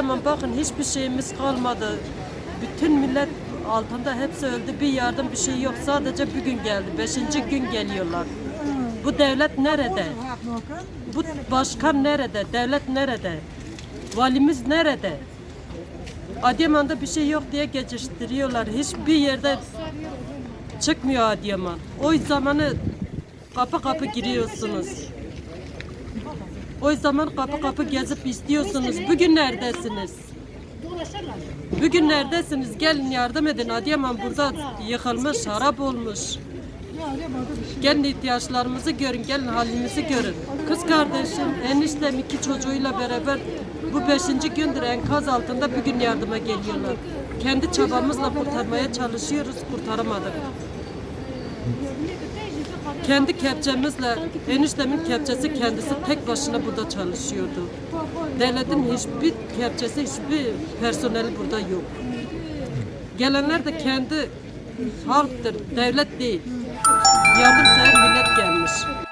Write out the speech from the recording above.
Adıyaman bakın hiçbir şeyimiz kalmadı. Bütün millet altında hepsi öldü. Bir yardım bir şey yok. Sadece bir gün geldi. Beşinci gün geliyorlar. Bu devlet nerede? Bu başkan nerede? Devlet nerede? Valimiz nerede? Adıyaman'da bir şey yok diye geçiştiriyorlar. Hiçbir yerde çıkmıyor Adıyaman. O zamanı kapı kapı giriyorsunuz. O zaman kapı kapı gezip istiyorsunuz. Bugün neredesiniz? Bugün neredesiniz? Gelin yardım edin. Adıyaman burada yıkılmış, harap olmuş. Gelin ihtiyaçlarımızı görün, gelin halimizi görün. Kız kardeşim, eniştem iki çocuğuyla beraber bu beşinci gündür enkaz altında bugün yardıma geliyorlar. Kendi çabamızla kurtarmaya çalışıyoruz, kurtaramadık. Kendi kepçemizle, eniştemin kepçesi kendisi tek başına burada çalışıyordu. Devletin hiçbir kepçesi, hiçbir personeli burada yok. Gelenler de kendi halktır, devlet değil. Yardımsever millet